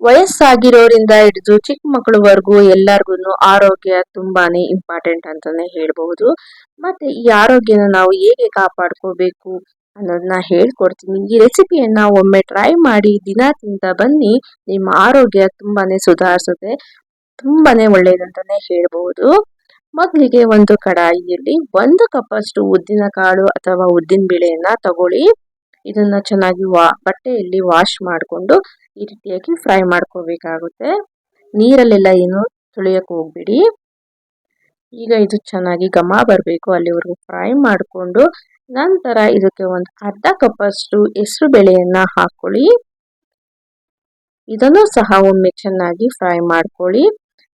ವಯಸ್ಸಾಗಿರೋರಿಂದ ಹಿಡಿದು ಚಿಕ್ಕ ಮಕ್ಕಳವರೆಗೂ ಎಲ್ಲರಿಗೂ ಆರೋಗ್ಯ ತುಂಬಾನೇ ಇಂಪಾರ್ಟೆಂಟ್ ಅಂತಾನೆ ಹೇಳ್ಬಹುದು. ಮತ್ತೆ ಈ ಆರೋಗ್ಯನ ನಾವು ಹೇಗೆ ಕಾಪಾಡ್ಕೋಬೇಕು ಅನ್ನೋದನ್ನ ಹೇಳ್ಕೊಡ್ತೀನಿ. ಈ ರೆಸಿಪಿಯನ್ನ ಒಮ್ಮೆ ಟ್ರೈ ಮಾಡಿ ದಿನ ತಿಂತ ಬನ್ನಿ, ನಿಮ್ಮ ಆರೋಗ್ಯ ತುಂಬಾನೇ ಸುಧಾರಿಸುತ್ತೆ. ತುಂಬಾನೇ ಒಳ್ಳೇದಂತಾನೆ ಹೇಳಬಹುದು. ಮೊದಲಿಗೆ ಒಂದು ಕಡಾಯಿಯಲ್ಲಿ ಒಂದು ಕಪ್ ಅಷ್ಟು ಉದ್ದಿನ ಕಾಳು ಅಥವಾ ಉದ್ದಿನ ಬೇಳೆಯನ್ನ ತಗೊಳ್ಳಿ. ಇದನ್ನ ಚೆನ್ನಾಗಿ ವಾ, ಬಟ್ಟೆಯಲ್ಲಿ ವಾಶ್ ಮಾಡಿಕೊಂಡು ಈ ರೀತಿಯಾಗಿ ಫ್ರೈ ಮಾಡ್ಕೋಬೇಕಾಗುತ್ತೆ. ನೀರಲ್ಲೆಲ್ಲ ಏನು ತೊಳೆಯೋಕೆ ಹೋಗ್ಬೇಡಿ. ಈಗ ಇದು ಚೆನ್ನಾಗಿ ಘಮ ಬರಬೇಕು. ಅಲ್ಲಿವರೆಗೂ ಫ್ರೈ ಮಾಡಿಕೊಂಡು ನಂತರ ಇದಕ್ಕೆ ಒಂದು ಅರ್ಧ ಕಪ್ಪಷ್ಟು ಹೆಸರು ಬೇಳೆಯನ್ನ ಹಾಕೊಳ್ಳಿ. ಇದನ್ನು ಸಹ ಒಮ್ಮೆ ಚೆನ್ನಾಗಿ ಫ್ರೈ ಮಾಡ್ಕೊಳ್ಳಿ.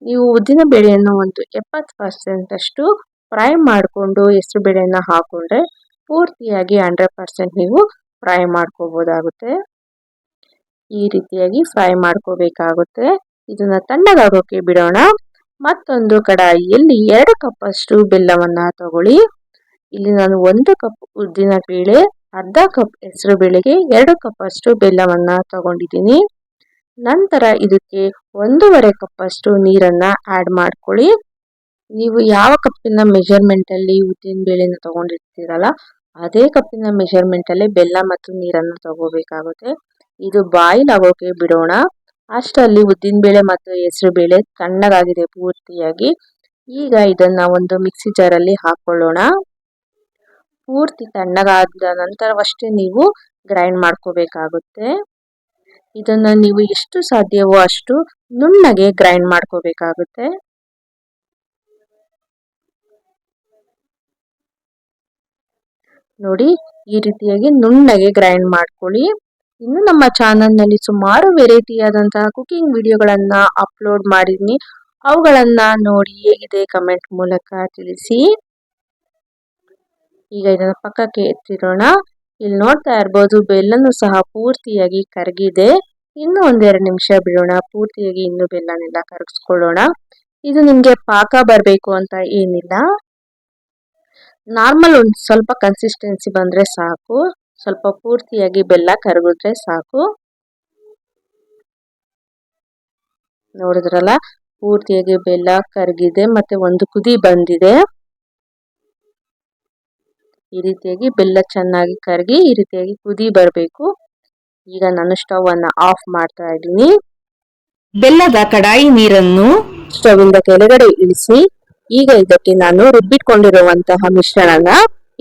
ನೀವು ಉದ್ದಿನ ಬೇಳೆಯನ್ನು ಒಂದು ಎಪ್ಪತ್ತು ಪರ್ಸೆಂಟಷ್ಟು ಫ್ರೈ ಮಾಡಿಕೊಂಡು ಹೆಸರು ಬೇಳೆಯನ್ನು ಹಾಕೊಂಡ್ರೆ ಪೂರ್ತಿಯಾಗಿ ಹಂಡ್ರೆಡ್ ಪರ್ಸೆಂಟ್ ನೀವು ಫ್ರೈ ಮಾಡ್ಕೋಬೋದಾಗುತ್ತೆ. ಈ ರೀತಿಯಾಗಿ ಫ್ರೈ ಮಾಡ್ಕೋಬೇಕಾಗುತ್ತೆ. ಇದನ್ನ ತಣ್ಣಗಾಗೋಕೆ ಬಿಡೋಣ. ಮತ್ತೊಂದು ಕಡಾಯಿಯಲ್ಲಿ ಎರಡು ಕಪ್ ಅಷ್ಟು ಬೆಲ್ಲವನ್ನ ತಗೊಳ್ಳಿ. ಇಲ್ಲಿ ನಾನು ಒಂದು ಕಪ್ ಉದ್ದಿನ ಬೇಳೆ, ಅರ್ಧ ಕಪ್ ಹೆಸರು ಬೇಳೆಗೆ ಎರಡು ಕಪ್ ಅಷ್ಟು ಬೆಲ್ಲವನ್ನ ತಗೊಂಡಿದ್ದೀನಿ. ನಂತರ ಇದಕ್ಕೆ ಒಂದೂವರೆ ಕಪ್ ಅಷ್ಟು ನೀರನ್ನ ಆಡ್ ಮಾಡ್ಕೊಳ್ಳಿ. ನೀವು ಯಾವ ಕಪ್ಪಿನ ಮೆಜರ್ಮೆಂಟ್ ಅಲ್ಲಿ ಉದ್ದಿನ ಬೇಳೆನ ತಗೊಂಡಿರ್ತೀರಲ್ಲ, ಅದೇ ಕಪ್ಪಿನ ಮೆಜರ್ಮೆಂಟ್ ಅಲ್ಲಿ ಬೆಲ್ಲ ಮತ್ತು ನೀರನ್ನು ತಗೋಬೇಕಾಗುತ್ತೆ. ಇದು ಬಾಯಿ ಆಗೋಕೆ ಬಿಡೋಣ. ಅಷ್ಟರಲ್ಲಿ ಉದ್ದಿನ ಬೇಳೆ ಮತ್ತು ಹೆಸರು ಬೇಳೆ ತಣ್ಣಗಾಗಿದೆ ಪೂರ್ತಿಯಾಗಿ. ಈಗ ಇದನ್ನ ಒಂದು ಮಿಕ್ಸಿ ಜಾರಲ್ಲಿ ಹಾಕೊಳ್ಳೋಣ. ಪೂರ್ತಿ ತಣ್ಣಗಾದ ನಂತರವಷ್ಟೇ ನೀವು ಗ್ರೈಂಡ್ ಮಾಡ್ಕೋಬೇಕಾಗುತ್ತೆ. ಇದನ್ನು ನೀವು ಎಷ್ಟು ಸಾಧ್ಯವೋ ಅಷ್ಟು ನುಣ್ಣಗೆ ಗ್ರೈಂಡ್ ಮಾಡ್ಕೋಬೇಕಾಗುತ್ತೆ. ನೋಡಿ, ಈ ರೀತಿಯಾಗಿ ನುಣ್ಣಗೆ ಗ್ರೈಂಡ್ ಮಾಡ್ಕೊಳ್ಳಿ. ಇನ್ನು ನಮ್ಮ ಚಾನಲ್ನಲ್ಲಿ ಸುಮಾರು ವೆರೈಟಿ ಆದಂತಹ ಕುಕಿಂಗ್ ವಿಡಿಯೋಗಳನ್ನು ಅಪ್ಲೋಡ್ ಮಾಡಿದ್ದೀನಿ. ಅವುಗಳನ್ನ ನೋಡಿ ಹೇಗಿದೆ ಕಮೆಂಟ್ ಮೂಲಕ ತಿಳಿಸಿ. ಈಗ ಇದನ್ನ ಪಕ್ಕಕ್ಕೆ ಎತ್ತಿರೋಣ. ಇಲ್ಲಿ ನೋಡ್ತಾ ಇರ್ಬೋದು ಬೆಲ್ಲನು ಸಹ ಪೂರ್ತಿಯಾಗಿ ಕರಗಿದೆ. ಇನ್ನು ಒಂದೆರಡು ನಿಮಿಷ ಬಿಡೋಣ. ಪೂರ್ತಿಯಾಗಿ ಇನ್ನು ಬೆಲ್ಲನೆಲ್ಲ ಕರಗಿಸ್ಕೊಳ್ಳೋಣ. ಇದು ನಿಮಗೆ ಪಾಕ ಬರಬೇಕು ಅಂತ ಏನಿಲ್ಲ. ನಾರ್ಮಲ್ ಒಂದು ಸ್ವಲ್ಪ ಕನ್ಸಿಸ್ಟೆನ್ಸಿ ಬಂದರೆ ಸಾಕು. ಸ್ವಲ್ಪ ಪೂರ್ತಿಯಾಗಿ ಬೆಲ್ಲ ಕರಗಿದ್ರೆ ಸಾಕು. ನೋಡಿದ್ರಲ್ಲ ಪೂರ್ತಿಯಾಗಿ ಬೆಲ್ಲ ಕರಗಿದೆ ಮತ್ತೆ ಒಂದು ಕುದಿ ಬಂದಿದೆ. ಈ ರೀತಿಯಾಗಿ ಬೆಲ್ಲ ಚೆನ್ನಾಗಿ ಕರಗಿ ಈ ರೀತಿಯಾಗಿ ಕುದಿ ಬರಬೇಕು. ಈಗ ನಾನು ಸ್ಟವ್ ಅನ್ನ ಆಫ್ ಮಾಡ್ತಾ ಇದ್ದೀನಿ. ಬೆಲ್ಲದ ಕಡಾಯಿ ನೀರನ್ನು ಸ್ಟವ್ ಇಂದ ಕೆಳಗಡೆ ಇಳಿಸಿ ಈಗ ಇದಕ್ಕೆ ನಾನು ರುಬ್ಬಿಟ್ಕೊಂಡಿರುವಂತಹ ಮಿಶ್ರಣನ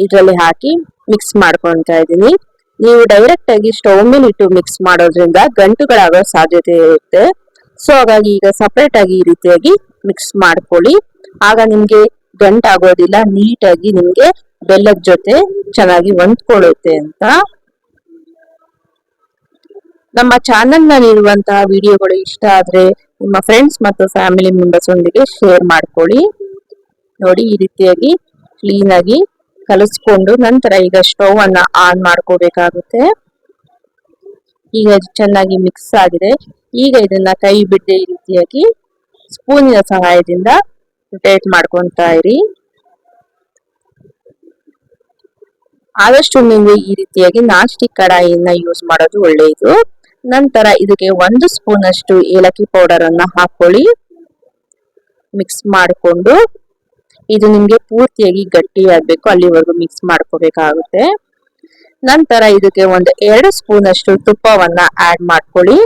ಇದರಲ್ಲಿ ಹಾಕಿ ಮಿಕ್ಸ್ ಮಾಡ್ಕೊಳ್ತಾ ಇದ್ದೀನಿ. ನೀವು ಡೈರೆಕ್ಟ್ ಆಗಿ ಸ್ಟವ್ ಮೇಲೆ ಇಟ್ಟು ಮಿಕ್ಸ್ ಮಾಡೋದ್ರಿಂದ ಗಂಟುಗಳಾಗೋ ಸಾಧ್ಯತೆ ಇರುತ್ತೆ. ಸೊ ಹಾಗಾಗಿ ಈಗ ಸಪ್ರೇಟ್ ಆಗಿ ಈ ರೀತಿಯಾಗಿ ಮಿಕ್ಸ್ ಮಾಡ್ಕೊಳ್ಳಿ. ಆಗ ನಿಮ್ಗೆ ಗಂಟಾಗೋದಿಲ್ಲ ನೀಟಾಗಿ ನಿಮ್ಗೆ ಬೆಲ್ಲದ ಜೊತೆ ಚೆನ್ನಾಗಿ ಹೊಂದ್ಕೊಳ್ಳುತ್ತೆ ಅಂತ. ನಮ್ಮ ಚಾನೆಲ್ ನಲ್ಲಿರುವಂತಹ ವಿಡಿಯೋಗಳು ಇಷ್ಟ ಆದ್ರೆ ನಿಮ್ಮ ಫ್ರೆಂಡ್ಸ್ ಮತ್ತು ಫ್ಯಾಮಿಲಿ ಮೆಂಬರ್ಸ್ ಒಂದಿಗೆ ಶೇರ್ ಮಾಡ್ಕೊಳ್ಳಿ. ನೋಡಿ, ಈ ರೀತಿಯಾಗಿ ಕ್ಲೀನ್ ಆಗಿ ಕಲಿಸ್ಕೊಂಡು ನಂತರ ಈಗ ಸ್ಟವ್ ಅನ್ನ ಆನ್ ಮಾಡ್ಕೋಬೇಕಾಗುತ್ತೆ. ಈಗ ಚೆನ್ನಾಗಿ ಮಿಕ್ಸ್ ಆಗಿದೆ. ಈಗ ಇದನ್ನ ಕೈ ಬಿಟ್ಟೆ ಈ ರೀತಿಯಾಗಿ ಸ್ಪೂನಿನ ಸಹಾಯದಿಂದ ರೊಟೇಟ್ ಮಾಡ್ಕೊತಾ ಇರಿ. ಆದಷ್ಟು ನೀವು ಈ ರೀತಿಯಾಗಿ ನಾನ್ ಸ್ಟಿಕ್ ಕಡಾಯಿಯನ್ನ ಯೂಸ್ ಮಾಡೋದು ಒಳ್ಳೆಯದು. ನಂತರ ಇದಕ್ಕೆ ಒಂದು ಸ್ಪೂನ್ ಅಷ್ಟು ಏಲಕ್ಕಿ ಪೌಡರ್ ಅನ್ನ ಹಾಕೊಳ್ಳಿ ಮಿಕ್ಸ್ ಮಾಡಿಕೊಂಡು ಇದು ನಿಮ್ಗೆ ಪೂರ್ತಿಯಾಗಿ ಗಟ್ಟಿಯಾಗಬೇಕು, ಅಲ್ಲಿವರೆಗೂ ಮಿಕ್ಸ್ ಮಾಡ್ಕೋಬೇಕಾಗುತ್ತೆ. ನಂತರ ಇದಕ್ಕೆ ಒಂದು ಎರಡು ಸ್ಪೂನ್ ಅಷ್ಟು ತುಪ್ಪವನ್ನ ಆಡ್ ಮಾಡ್ಕೊಳ್ಳಿ.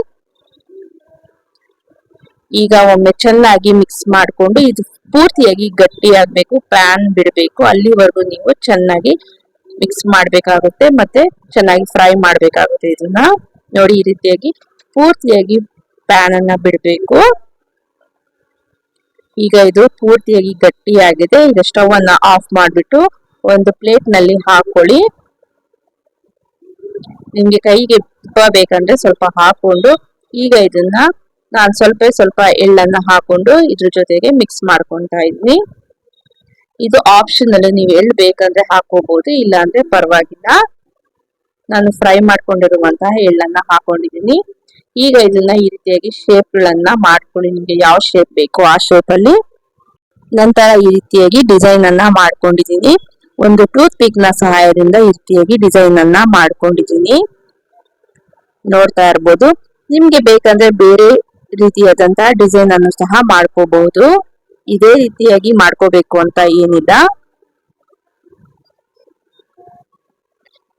ಈಗ ಒಮ್ಮೆ ಚೆನ್ನಾಗಿ ಮಿಕ್ಸ್ ಮಾಡಿಕೊಂಡು ಇದು ಪೂರ್ತಿಯಾಗಿ ಗಟ್ಟಿ ಆಗ್ಬೇಕು ಪ್ಯಾನ್ ಬಿಡಬೇಕು, ಅಲ್ಲಿವರೆಗೂ ನೀವು ಚೆನ್ನಾಗಿ ಮಿಕ್ಸ್ ಮಾಡಬೇಕಾಗುತ್ತೆ ಮತ್ತೆ ಚೆನ್ನಾಗಿ ಫ್ರೈ ಮಾಡಬೇಕಾಗುತ್ತೆ ಇದನ್ನ. ನೋಡಿ ಈ ರೀತಿಯಾಗಿ ಪೂರ್ತಿಯಾಗಿ ಪ್ಯಾನ್ ಅನ್ನ ಬಿಡಬೇಕು. ಈಗ ಇದು ಪೂರ್ತಿಯಾಗಿ ಗಟ್ಟಿಯಾಗಿದೆ. ಈಗ ಸ್ಟವ್ ಅನ್ನ ಆಫ್ ಮಾಡಿಬಿಟ್ಟು ಒಂದು ಪ್ಲೇಟ್ನಲ್ಲಿ ಹಾಕೊಳ್ಳಿ. ನಿಮ್ಗೆ ಕೈಗೆ ತುಪ್ಪ ಬೇಕಂದ್ರೆ ಸ್ವಲ್ಪ ಹಾಕೊಂಡು, ಈಗ ಇದನ್ನ ನಾನು ಸ್ವಲ್ಪ ಸ್ವಲ್ಪ ಎಳ್ಳನ್ನ ಹಾಕೊಂಡು ಇದ್ರ ಜೊತೆಗೆ ಮಿಕ್ಸ್ ಮಾಡ್ಕೊತಾ ಇದ್ದೀನಿ ಇದು ಆಪ್ಷನಲ್ಲಿ ನೀವು ಎಳ್ಳು ಬೇಕಂದ್ರೆ ಹಾಕೋಬಹುದು ಇಲ್ಲ ಅಂದ್ರೆ ಪರವಾಗಿಲ್ಲ. ನಾನು ಫ್ರೈ ಮಾಡ್ಕೊಂಡಿರುವಂತಹ ಎಳ್ಳನ್ನ ಹಾಕೊಂಡಿದ್ದೀನಿ. ಈಗ ಇದನ್ನ ಈ ರೀತಿಯಾಗಿ ಶೇಪ್ಗಳನ್ನ ಮಾಡ್ಕೊಳ್ಳಿ. ನಿಮಗೆ ಯಾವ ಶೇಪ್ ಬೇಕು ಆ ಶೇಪ್ ಅಲ್ಲಿ ನಂತರ ಈ ರೀತಿಯಾಗಿ ಡಿಸೈನ್ ಅನ್ನ ಮಾಡ್ಕೊಂಡಿದ್ದೀನಿ. ಒಂದು ಟೂತ್ ಪಿಕ್ನ ಸಹಾಯದಿಂದ ಈ ರೀತಿಯಾಗಿ ಡಿಸೈನ್ ಅನ್ನ ಮಾಡ್ಕೊಂಡಿದ್ದೀನಿ. ನೋಡ್ತಾ ಇರ್ಬೋದು. ನಿಮ್ಗೆ ಬೇಕಂದ್ರೆ ಬೇರೆ ರೀತಿಯಾದಂತಹ ಡಿಸೈನ್ ಅನ್ನು ಸಹ ಮಾಡ್ಕೋಬಹುದು. ಇದೇ ರೀತಿಯಾಗಿ ಮಾಡ್ಕೋಬೇಕು ಅಂತ ಏನಿಲ್ಲ.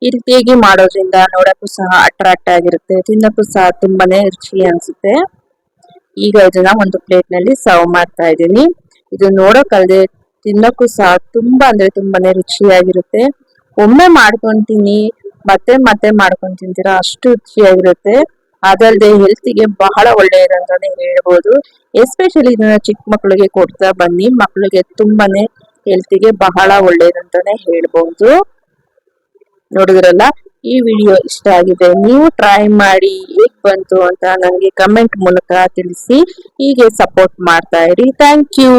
ಈ ರೀತಿಯಾಗಿ ಮಾಡೋದ್ರಿಂದ ನೋಡಕ್ಕೂ ಸಹ ಅಟ್ರಾಕ್ಟ್ ಆಗಿರುತ್ತೆ. ತಿನ್ನಕ್ಕೂ ಸಹ ತುಂಬಾನೇ ರುಚಿ ಅನ್ಸುತ್ತೆ. ಈಗ ಇದನ್ನ ಒಂದು ಪ್ಲೇಟ್ನಲ್ಲಿ ಸರ್ವ್ ಮಾಡ್ತಾ ಇದ್ದೀನಿ. ಇದು ನೋಡೋಕಲ್ದೆ ತಿನ್ನಕ್ಕೂ ಸಹ ತುಂಬಾ ಅಂದ್ರೆ ತುಂಬಾನೇ ರುಚಿಯಾಗಿರುತ್ತೆ. ಒಮ್ಮೆ ಮಾಡ್ಕೊಂತೀನಿ, ಮತ್ತೆ ಮತ್ತೆ ಮಾಡ್ಕೊಂಡ್ ತಿಂತೀರಾ ಅಷ್ಟು ರುಚಿಯಾಗಿರುತ್ತೆ. ಅದಲ್ಲದೆ ಹೆಲ್ತಿಗೆ ಬಹಳ ಒಳ್ಳೆಯದಂತಾನೆ ಹೇಳ್ಬೋದು. ಎಸ್ಪೆಷಲಿ ಇದನ್ನ ಚಿಕ್ಕ ಮಕ್ಕಳಿಗೆ ಕೊಡ್ತಾ ಬನ್ನಿ. ಮಕ್ಕಳಿಗೆ ತುಂಬಾನೇ ಹೆಲ್ತಿಗೆ ಬಹಳ ಒಳ್ಳೆಯದಂತಾನೆ ಹೇಳ್ಬಹುದು ನೋಡಿದ್ರಲ್ಲ, ಈ ವಿಡಿಯೋ ಇಷ್ಟ ಆಗಿದೆ. ನೀವು ಟ್ರೈ ಮಾಡಿ ಹೇಗ್ ಬಂತು ಅಂತ ನನಗೆ ಕಮೆಂಟ್ ಮೂಲಕ ತಿಳಿಸಿ. ಹೀಗೆ ಸಪೋರ್ಟ್ ಮಾಡ್ತಾ ಇರಿ. Thank you